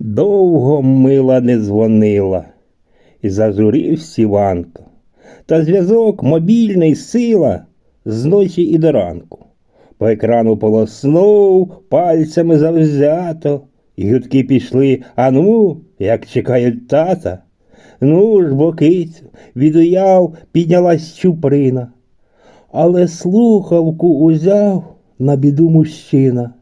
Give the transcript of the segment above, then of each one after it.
Довго мила не дзвонила, і зажурів Сіванко. Та зв'язок мобільний сила з ночі і до ранку. По екрану полоснув пальцями завзято, і гудки пішли, а ну, як чекають тата. Ну ж, бокицю, від уяв піднялась чуприна, але слухавку узяв на біду мужчина.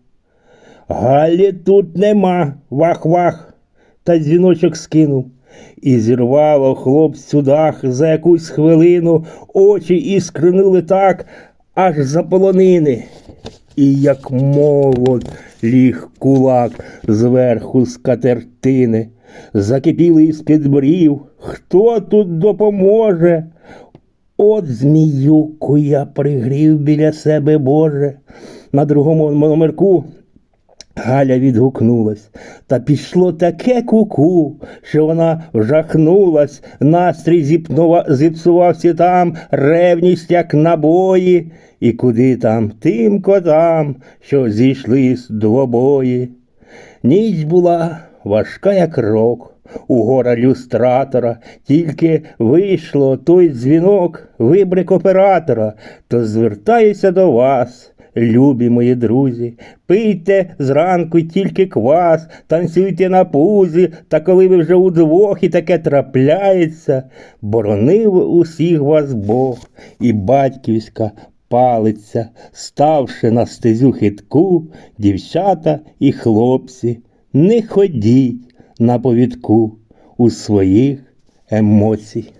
Галі тут нема, вах-вах, та дзвіночок скинув. І зірвало хлопцю дах за якусь хвилину, очі іскринули так, аж за полонини. І як молот ліг кулак зверху з катертини, закипіли із-під брів. Хто тут допоможе? От зміюку я пригрів біля себе, Боже. На другому номерку Галя відгукнулась, та пішло таке куку, що вона вжахнулась, настрій зіпнува, зіпсувався там, ревність, як набої, і куди там тим котам, що зійшли з двобої. Ніч була важка, як рок, у гора люстратора, тільки вийшло той дзвінок, вибрик оператора, то звертаюся до вас. Любі мої друзі, пийте зранку тільки квас, танцюйте на пузі, та коли ви вже удвох і таке трапляється, боронив усіх вас Бог і батьківська палиця, ставши на стезю хитку, дівчата і хлопці, не ходіть на повідку у своїх емоцій.